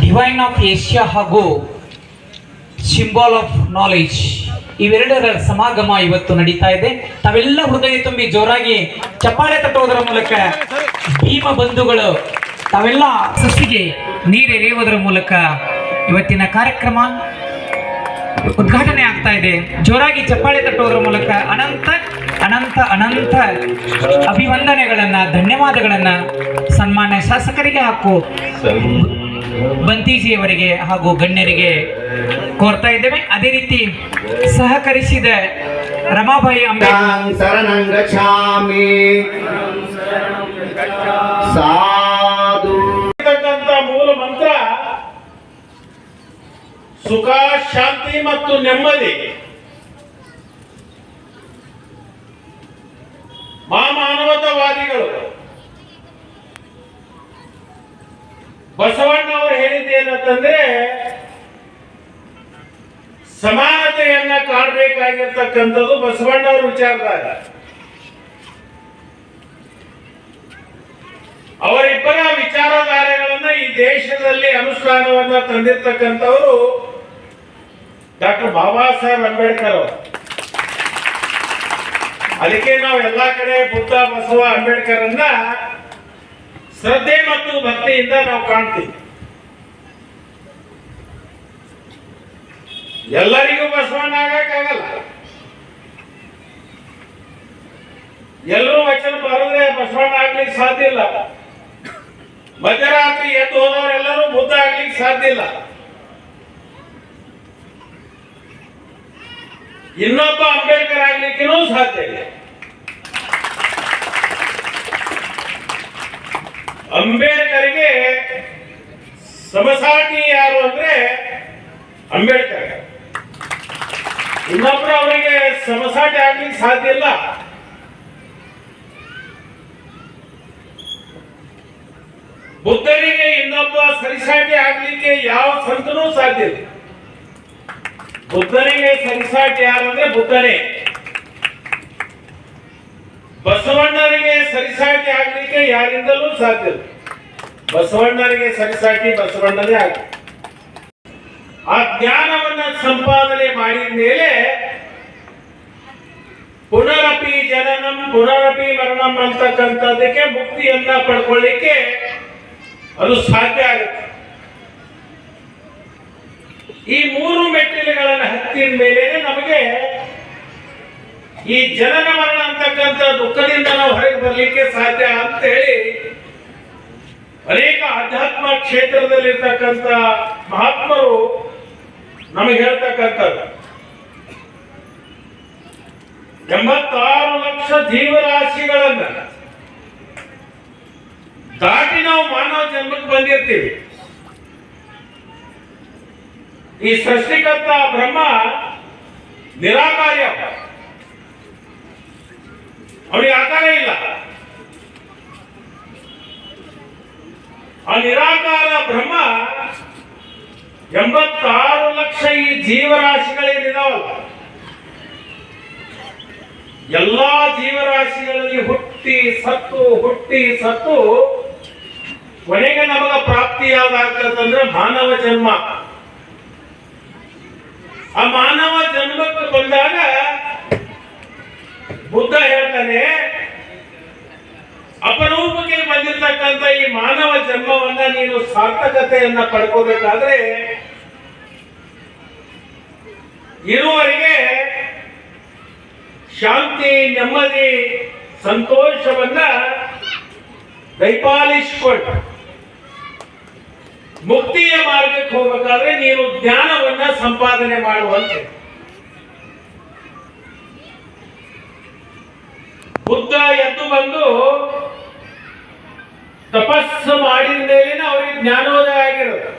Divine of Asia ಹಾಗೂ symbol of knowledge ಇವೆರಡರ ಸಮಾಗಮ ಇವತ್ತು ನಡೀತಾ ಇದೆ. ತಾವೆಲ್ಲ ಹೃದಯ ತುಂಬಿ ಜೋರಾಗಿ ಚಪ್ಪಾಳೆ ತಟ್ಟುವುದರ ಮೂಲಕ ಭೀಮ ಬಂಧುಗಳು ತಾವೆಲ್ಲ ಸಸಿಗೆ ನೀರೆರೆಯುವುದರ ಮೂಲಕ ಇವತ್ತಿನ ಕಾರ್ಯಕ್ರಮ ಉದ್ಘಾಟನೆ ಆಗ್ತಾ ಇದೆ. ಜೋರಾಗಿ ಚಪ್ಪಾಳೆ ತಟ್ಟುವುದರ ಮೂಲಕ ಅನಂತ ಅನಂತ ಅನಂತ ಅಭಿವಂದನೆಗಳನ್ನ, ಧನ್ಯವಾದಗಳನ್ನ ಸನ್ಮಾನ್ಯ ಶಾಸಕರಿಗೆ ಹಾಗೂ ಬಂತೀಜಿಯವರಿಗೆ ಹಾಗೂ ಗಣ್ಯರಿಗೆ ಕೋರ್ತಾ ಇದ್ದೇವೆ. ಅದೇ ರೀತಿ ಸಹಕರಿಸಿದ ರಮಾಬಾಯಿ ಅಂಬೇಡ್ಕರ್ ಮೂಲ ಮಂತ್ರ ಸುಖ ಶಾಂತಿ ಮತ್ತು ನೆಮ್ಮದಿ. ಮಾನವತವಾದಿಗಳು. ಬಸವಣ್ಣ ಅವರು ಹೇಳಿದ್ದೇನಂತಂದ್ರೆ ಸಮಾನತೆಯನ್ನ ಕಾಣಬೇಕಾಗಿರ್ತಕ್ಕಂಥದ್ದು ಬಸವಣ್ಣ ಅವರು ವಿಚಾರದಾಗ. ಅವರಿಬ್ಬರ ವಿಚಾರಧಾರೆಗಳನ್ನ ಈ ದೇಶದಲ್ಲಿ ಅನುಷ್ಠಾನವನ್ನ ತಂದಿರ್ತಕ್ಕಂಥವರು ಡಾಕ್ಟರ್ ಬಾಬಾ ಸಾಹೇಬ್ ಅಂಬೇಡ್ಕರ್ ಅವರು. ಅದಕ್ಕೆ ನಾವು ಎಲ್ಲಾ ಕಡೆ ಬುದ್ಧ ಬಸವ ಅಂಬೇಡ್ಕರ್ ಅನ್ನ ಶ್ರದ್ಧೆ ಮತ್ತು ಭಕ್ತಿಯಿಂದ ನಾವು ಕಾಣ್ತೀವಿ. ಎಲ್ಲರಿಗೂ ಬಸವಣ್ಣ ಆಗಕ್ಕಾಗಲ್ಲ ಎಲ್ಲರೂ ವಚನ ಬರದ್ರೆ ಬಸವಣ್ಣ ಆಗ್ಲಿಕ್ಕೆ ಸಾಧ್ಯ ಇಲ್ಲ. ಮಧ್ಯರಾತ್ರಿ ಎದ್ದು ಹೋದವರೆಲ್ಲರೂ ಬುದ್ಧ ಆಗ್ಲಿಕ್ಕೆ ಸಾಧ್ಯ ಇಲ್ಲ. ಇನ್ನೊಬ್ಬ ಅಂಬೇಡ್ಕರ್ ಆಗ್ಲಿಕ್ಕೂ ಸಾಧ್ಯ ಇಲ್ಲ. ಅಂಬೇಡ್ಕರ್ಗೆ ಸಮಸಾಟಿ ಯಾರು ಅಂದ್ರೆ ಅಂಬೇಡ್ಕರ್. ಇನ್ನೊಬ್ರು ಅವರಿಗೆ ಸಮಸಾಟಿ ಆಗ್ಲಿಕ್ಕೆ ಸಾಧ್ಯ ಇಲ್ಲ. ಬುದ್ಧನಿಗೆ ಇನ್ನೊಬ್ಬ ಸರಿಸಾಟಿ ಆಗ್ಲಿಕ್ಕೆ ಯಾವ ಸಂತನೂ ಸಾಧ್ಯ ಇಲ್ಲ. ಬುದ್ಧನಿಗೆ ಸರಿಸಾಟಿ ಯಾರು ಅಂದ್ರೆ ಬುದ್ಧನೇ ಬಸವಣ್ಣನಿಗೆ ಸರಿಸಾಟಿ ಆಗ್ಲಿಕ್ಕೆ ಯಾರಿಂದಲೂ ಸಾಧ್ಯ ಬಸವಣ್ಣನಿಗೆ ಸರಿಸಾಟಿ ಬಸವಣ್ಣನೇ ಆಗ ಆ ಜ್ಞಾನವನ್ನ ಸಂಪಾದನೆ ಮಾಡಿದ ಮೇಲೆ ಪುನರಪಿ ಜನನಂ, ಪುನರಪಿ ಮರಣಂ ಅಂತಕ್ಕಂಥದ್ದಕ್ಕೆ ಮುಕ್ತಿಯನ್ನ ಪಡ್ಕೊಳ್ಳಿಕ್ಕೆ ಅದು ಸಾಧ್ಯ ಆಗುತ್ತೆ. ಈ ಮೂರು ಮೆಟ್ಟಿಲುಗಳನ್ನು ಹತ್ತಿದ ಮೇಲೆ ನಮಗೆ ಈ ಜನನ ಮರಣ ಅಂತಕ್ಕಂಥ ದುಃಖದಿಂದ ನಾವು ಹೊರಗೆ ಬರಲಿಕ್ಕೆ ಸಾಧ್ಯ ಅಂತ ಹೇಳಿ ಅನೇಕ ಆಧ್ಯಾತ್ಮ ಕ್ಷೇತ್ರದಲ್ಲಿರ್ತಕ್ಕಂಥ ಮಹಾತ್ಮರು ನಮಗೆ ಹೇಳ್ತಕ್ಕಂಥದ್ದು. ಎಂಬತ್ತಾರು ಲಕ್ಷ ಜೀವರಾಶಿಗಳನ್ನ ದಾಟಿ ನಾವು ಮಾನವ ಜನ್ಮಕ್ಕೆ ಬಂದಿರ್ತೀವಿ. ಈ ಸೃಷ್ಟಿಕರ್ತ ಬ್ರಹ್ಮ ನಿರಾಕಾರ್ಯ ಅವನಿಗೆ ಆಕಾರ ಇಲ್ಲ. ಆ ನಿರಾಕಾರ ಬ್ರಹ್ಮ ಎಂಬತ್ತಾರು ಲಕ್ಷ ಈ ಜೀವರಾಶಿಗಳೇನಿದಾವಲ್ಲ ಎಲ್ಲಾ ಜೀವರಾಶಿಗಳಲ್ಲಿ ಹುಟ್ಟಿ ಸತ್ತು ಹುಟ್ಟಿ ಸತ್ತು ಕೊನೆಗೆ ನಮಗ ಪ್ರಾಪ್ತಿ ಯಾವ್ದಾಗ್ತದಂದ್ರೆ ಮಾನವ ಜನ್ಮ. ಆ ಮಾನವ ಜನ್ಮಕ್ಕೆ ಬಂದಾಗ ಬುದ್ಧ ಹೇಳ್ತಾನೆ, ಅಪರೂಪಕ್ಕೆ ಬಂದಿರತಕ್ಕಂತ ಈ ಮಾನವ ಜನ್ಮವನ್ನ ನೀನು ಸಾರ್ಥಕತೆಯನ್ನ ಪಡ್ಕೋಬೇಕಾದ್ರೆ, ಇರುವವರೆಗೆ ಶಾಂತಿ, ನೆಮ್ಮದಿ, ಸಂತೋಷವನ್ನ ದೈಪಾಲಿಸಿಕೊಂಡು ಮುಕ್ತಿಯ ಮಾರ್ಗಕ್ಕೆ ಹೋಗಬೇಕಾದ್ರೆ ನೀನು ಜ್ಞಾನವನ್ನ ಸಂಪಾದನೆ ಮಾಡುವಂತೆ. ಬುದ್ಧ ಎದ್ದು ಬಂದು ತಪಸ್ಸು ಮಾಡಿದ ಮೇಲಿನ ಅವರಿಗೆ ಜ್ಞಾನೋದಯ ಆಗಿರೋದು.